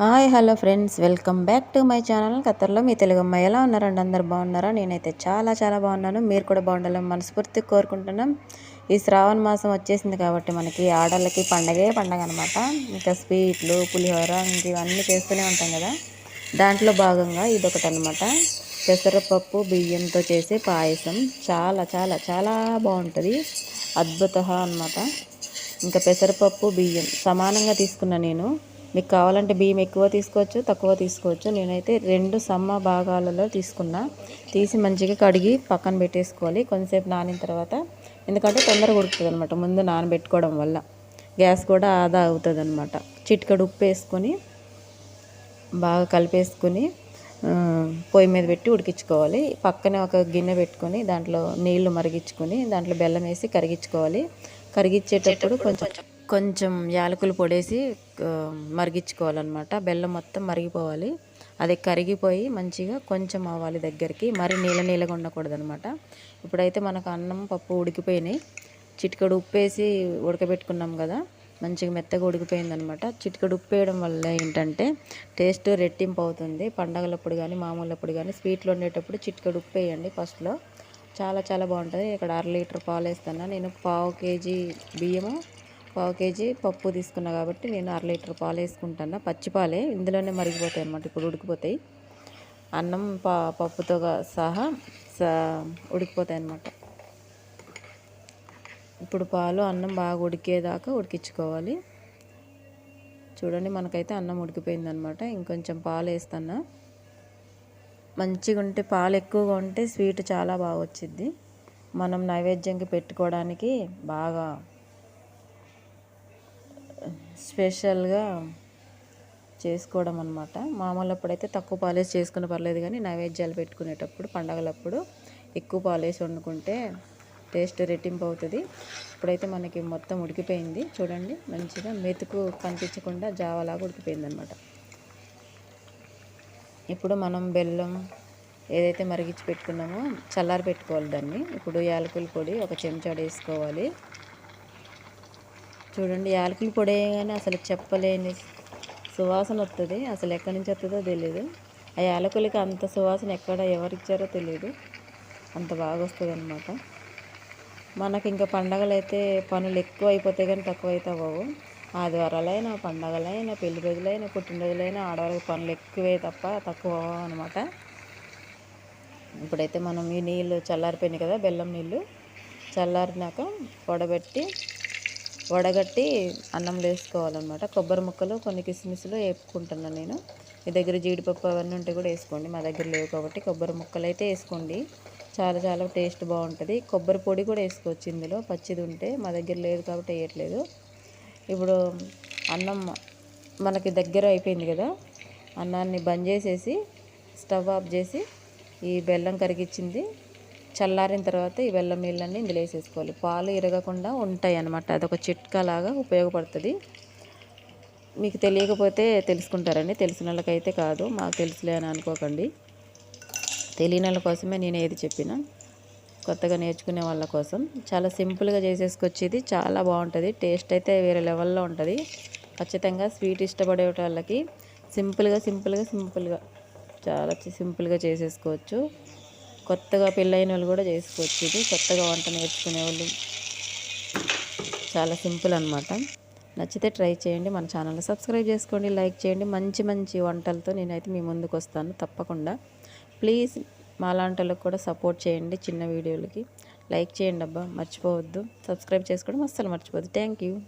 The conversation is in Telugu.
Hi hello friends. Welcome back to my channel. ఖతర్లో మీ తెలుగు అమ్మాయి ఎలా ఉన్నారండి? అందరు బాగున్నారా? నేనైతే చాలా చాలా బాగున్నాను. మీరు కూడా బాగుండాలని మనస్ఫూర్తి కోరుకుంటున్నాం. ఈ శ్రావణ మాసం వచ్చేసింది కాబట్టి మనకి ఆడళ్ళకి పండగే పండగ అనమాట ఇంకా స్వీట్లు పులిహోర ఇంక ఇవన్నీ చేస్తూనే ఉంటాం కదా. దాంట్లో భాగంగా ఇదొకటి అనమాట పెసరపప్పు బియ్యంతో చేసే పాయసం. చాలా చాలా చాలా బాగుంటుంది. అద్భుత అనమాట ఇంకా పెసరపప్పు బియ్యం సమానంగా తీసుకున్నా నేను. మీకు కావాలంటే బియ్యం ఎక్కువ తీసుకోవచ్చు తక్కువ తీసుకోవచ్చు. నేనైతే రెండు సమ్మ భాగాలలో తీసుకున్నా. తీసి మంచిగా కడిగి పక్కన పెట్టేసుకోవాలి. కొంతసేపు నానిన తర్వాత ఎందుకంటే తొందరగా ఉడుకుతుంది అనమాట ముందు నానబెట్టుకోవడం వల్ల గ్యాస్ కూడా ఆదా అవుతుంది అనమాట చిటికడు ఉప్పు వేసుకొని బాగా కలిపేసుకొని పొయ్యి మీద పెట్టి ఉడికించుకోవాలి. పక్కనే ఒక గిన్నె పెట్టుకొని దాంట్లో నీళ్ళు మరిగించుకొని దాంట్లో బెల్లం వేసి కరిగించుకోవాలి. కరిగించేటప్పుడు కొంచెం కొంచెం యాలకులు పొడేసి మరిగించుకోవాలన్నమాట. బెల్లం మొత్తం మరిగిపోవాలి. అది కరిగిపోయి మంచిగా కొంచెం అవ్వాలి దగ్గరికి. మరి నీళ్ళ నీళ్ళగా ఉండకూడదు అనమాట ఇప్పుడైతే మనకు అన్నం పప్పు ఉడికిపోయినాయి. చిటికడు ఉప్పేసి ఉడకబెట్టుకున్నాం కదా మంచిగా మెత్తగా ఉడికిపోయిందనమాట చిటికడు ఉప్పు వేయడం వల్ల ఏంటంటే టేస్ట్ రెట్టింపు అవుతుంది. పండగలప్పుడు కానీ మామూలప్పుడు కానీ స్వీట్లు వండేటప్పుడు చిటికడు ఉప్పు వేయండి ఫస్ట్లో. చాలా చాలా బాగుంటుంది. ఇక్కడ అర లీటర్ పాలు వేస్తాను నేను పావు కేజీ బియ్యము పావు కేజీ పప్పు తీసుకున్నా కాబట్టి నేను అర లీటర్ పాలు వేసుకుంటాను. పచ్చిపాలే ఇందులోనే మరిగిపోతాయి అన్నమాట ఇప్పుడు ఉడికిపోతాయి. అన్నం పా పప్పుతో సహా ఉడికిపోతాయి అన్నమాట. ఇప్పుడు పాలు అన్నం బాగా ఉడికేదాకా ఉడికించుకోవాలి. చూడండి మనకైతే అన్నం ఉడికిపోయింది అనమాట ఇంకొంచెం పాలు వేస్తాను. మంచిగా ఉంటే పాలు ఎక్కువగా ఉంటే స్వీట్ చాలా బాగా వచ్చింది మనం నైవేద్యంకి పెట్టుకోవడానికి బాగా స్పెషల్గా చేసుకోవడం అనమాట మామూలు అప్పుడైతే తక్కువ పాలేసి చేసుకున్న పర్లేదు కానీ నైవేద్యాలు పెట్టుకునేటప్పుడు పండగలప్పుడు ఎక్కువ పాలేసి వండుకుంటే టేస్ట్ రెట్టింపు అవుతుంది ఇప్పుడైతే మనకి మొత్తం ఉడికిపోయింది. చూడండి మంచిగా మెతుకు కనిపించకుండా జావలాగా ఉడికిపోయింది అనమాట ఇప్పుడు మనం బెల్లం ఏదైతే మరిగించి పెట్టుకున్నామో చల్లారి పెట్టుకోవాలి దాన్ని. ఇప్పుడు యాలకుల పొడి ఒక చెంచాడు వేసుకోవాలి. చూడండి యాలకుల పొడి వేయగానే అసలు చెప్పలేని సువాసన వస్తుంది. అసలు ఎక్కడి నుంచి వస్తుందో తెలియదు ఆ యాలకులకి అంత సువాసన ఎక్కడ ఎవరిచ్చారో తెలియదు అంత బాగా వస్తుంది అనమాట మనకి ఇంకా పండగలు అయితే పనులు ఎక్కువ అయిపోతాయి కానీ తక్కువ అయితే అవ్వవు. ఆదివారాలైనా పండగలైనా పెళ్ళి రోజులైనా పుట్టినరోజులైనా ఆడవాళ్ళకి పనులు ఎక్కువే తప్ప తక్కువ అనమాట ఇప్పుడైతే మనం ఈ నీళ్ళు చల్లారిపోయినాయి కదా బెల్లం నీళ్ళు. చల్లారినాక పొడబెట్టి వడగట్టి అన్నంలో వేసుకోవాలన్నమాట. కొబ్బరి ముక్కలు కొన్ని కిస్మిస్లు వేపుకుంటున్నాను నేను. మీ దగ్గర జీడిపప్పు అవన్నీ ఉంటే కూడా వేసుకోండి. మా దగ్గర లేవు కాబట్టి కొబ్బరి ముక్కలు అయితే వేసుకోండి. చాలా చాలా టేస్ట్ బాగుంటుంది. కొబ్బరి పొడి కూడా వేసుకోవచ్చు ఇందులో. పచ్చిది ఉంటే మా దగ్గర లేదు కాబట్టి వేయట్లేదు. ఇప్పుడు అన్నం మనకి దగ్గర అయిపోయింది కదా. అన్నాన్ని బంద్ చేసేసి స్టవ్ ఆఫ్ చేసి ఈ బెల్లం కరిగిచ్చింది చల్లారిన తర్వాత ఈ బెల్లం నీళ్ళన్నీ ఇందులో వేసేసుకోవాలి. పాలు ఇరగకుండా ఉంటాయి అనమాట అదొక చిట్కా లాగా ఉపయోగపడుతుంది. మీకు తెలియకపోతే తెలుసుకుంటారండి. తెలిసిన వాళ్ళకైతే కాదు. మాకు తెలుసులే అని అనుకోకండి. తెలియని వాళ్ళ కోసమే నేను ఏది చెప్పిన. కొత్తగా నేర్చుకునే వాళ్ళ కోసం. చాలా సింపుల్గా చేసేసుకొచ్చేది. చాలా బాగుంటుంది. టేస్ట్ అయితే వేరే లెవెల్లో ఉంటుంది. ఖచ్చితంగా స్వీట్ ఇష్టపడే వాళ్ళకి సింపుల్గా సింపుల్గా సింపుల్గా చాలా సింపుల్గా చేసేసుకోవచ్చు. కొత్తగా పెళ్ళైన వాళ్ళు కూడా చేసుకోవచ్చు ఇది. కొత్తగా వంట నేర్చుకునే వాళ్ళు చాలా సింపుల్ అనమాట నచ్చితే ట్రై చేయండి. మన ఛానల్ని సబ్స్క్రైబ్ చేసుకోండి. లైక్ చేయండి. మంచి మంచి వంటలతో నేనైతే మీ ముందుకు వస్తాను. తప్పకుండా. ప్లీజ్ మాలాంటలకు కూడా సపోర్ట్ చేయండి చిన్న వీడియోలకి. లైక్ చేయండి అబ్బా. మర్చిపోవద్దు. సబ్స్క్రైబ్ చేసుకోవడం అస్సలు మర్చిపోవద్దు. Thank you.